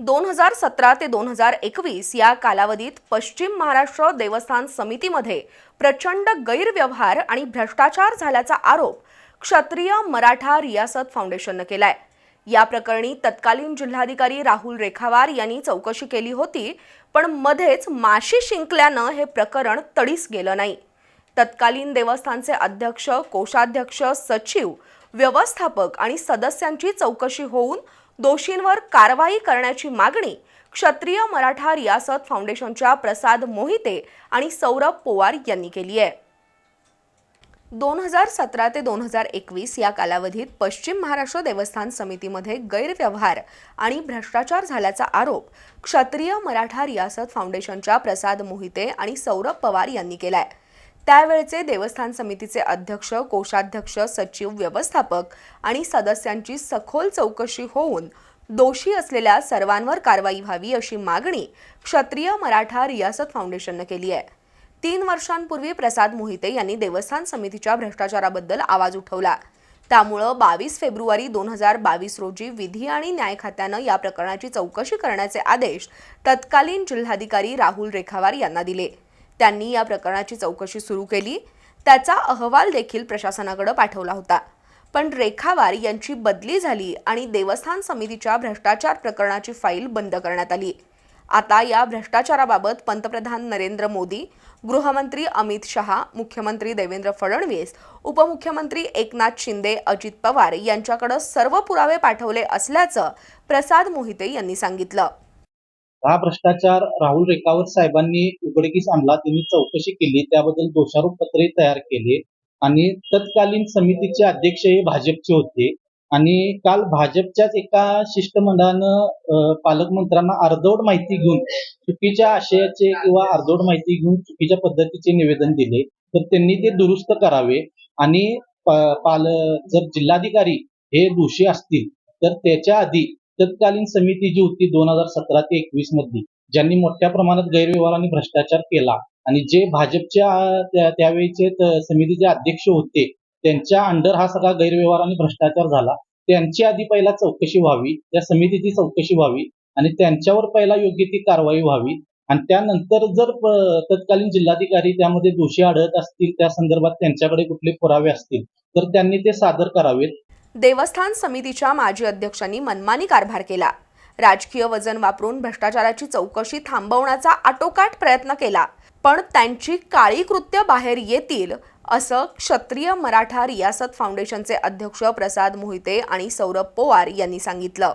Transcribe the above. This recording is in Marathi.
दोन हजार सतरा ते दोन हजार एकवीस या कालावधीत पश्चिम महाराष्ट्र देवस्थान समितीमध्ये प्रचंड गैरव्यवहार आणि भ्रष्टाचार झाल्याचा आरोप क्षत्रिय मराठा रियासत फाउंडेशननं केलाय. या प्रकरणी तत्कालीन जिल्हाधिकारी राहुल रेखावार यांनी चौकशी केली होती पण मध्येच माशी शिंकल्यानं हे प्रकरण तडीस गेलं नाही. तत्कालीन देवस्थानचे अध्यक्ष कोषाध्यक्ष सचिव व्यवस्थापक आणि सदस्यांची चौकशी होऊन दोषींवर कारवाई करण्याची मागणी क्षत्रिय मराठा रियासत फाउंडेशनच्या प्रसाद मोहिते आणि सौरभ पोवार यांनी केली आहे. दोन हजार सतरा ते दोन हजार एकवीस या कालावधीत पश्चिम महाराष्ट्र देवस्थान समितीमध्ये गैरव्यवहार आणि भ्रष्टाचार झाल्याचा आरोप क्षत्रिय मराठा रियासत फाउंडेशनच्या प्रसाद मोहिते आणि सौरभ पवार यांनी केला आहे त्यावेळचे देवस्थान समितीचे अध्यक्ष कोषाध्यक्ष सचिव व्यवस्थापक आणि सदस्यांची सखोल चौकशी होऊन दोषी असलेल्या सर्वांवर कारवाई व्हावी अशी मागणी क्षत्रिय मराठा रियासत फाउंडेशननं केली आहे. तीन वर्षांपूर्वी प्रसाद मोहिते यांनी देवस्थान समितीच्या भ्रष्टाचाराबद्दल आवाज उठवला. त्यामुळं बावीस फेब्रुवारी दोन हजार बावीस रोजी विधी आणि न्याय खात्यानं या प्रकरणाची चौकशी करण्याचे आदेश तत्कालीन जिल्हाधिकारी राहुल रेखावार यांना दिले. त्यांनी या प्रकरणाची चौकशी सुरू केली. त्याचा अहवाल देखील प्रशासनाकडे पाठवला होता. पण रेखावार यांची बदली झाली आणि देवस्थान समितीच्या भ्रष्टाचार प्रकरणाची फाईल बंद करण्यात आली. आता या भ्रष्टाचाराबाबत पंतप्रधान नरेंद्र मोदी गृहमंत्री अमित शहा मुख्यमंत्री देवेंद्र फडणवीस उपमुख्यमंत्री एकनाथ शिंदे अजित पवार यांच्याकडे सर्व पुरावे पाठवले असल्याचं प्रसाद मोहिते यांनी सांगितलं. हा भ्रष्टाचार राहुल रेखावर साहेबांनी उघडकीस आणला. त्यांनी चौकशी केली. त्याबद्दल दोषारोप पत्रे तयार केले. आणि तत्कालीन समितीचे अध्यक्ष हे भाजपचे होते. आणि काल भाजपच्याच एका शिष्टमंडळानं पालकमंत्र्यांना अर्धवट माहिती घेऊन चुकीच्या आशयाचे किंवा अर्धवट माहिती घेऊन चुकीच्या पद्धतीचे निवेदन दिले. तर त्यांनी ते दुरुस्त करावे. आणि पाल जर जिल्हाधिकारी हे दोषी असतील तर त्याच्या आधी तत्कालीन समिती जी होती दोन हजार सतरा ते एकवीसमध्ये ज्यांनी मोठ्या प्रमाणात गैरव्यवहार आणि भ्रष्टाचार केला. आणि जे भाजपच्या त्यावेळीचे समितीचे अध्यक्ष होते त्यांच्या अंडर हा सगळा गैरव्यवहार आणि भ्रष्टाचार झाला. त्यांची आधी पहिला चौकशी व्हावी त्या समितीची चौकशी व्हावी आणि त्यांच्यावर पहिला योग्य ती कारवाई व्हावी. आणि त्यानंतर जर तत्कालीन जिल्हाधिकारी त्यामध्ये दोषी आढळत असतील त्या संदर्भात त्यांच्याकडे कुठले पुरावे असतील तर त्यांनी ते सादर करावेत. देवस्थान समितीच्या माजी अध्यक्षांनी मनमानी कारभार केला. राजकीय वजन वापरून भ्रष्टाचाराची चौकशी थांबवण्याचा आटोकाट प्रयत्न केला पण त्यांची काळी कृत्य बाहेर येतील असं क्षत्रिय मराठा रियासत फाउंडेशनचे अध्यक्ष प्रसाद मोहिते आणि सौरभ पोवार यांनी सांगितलं.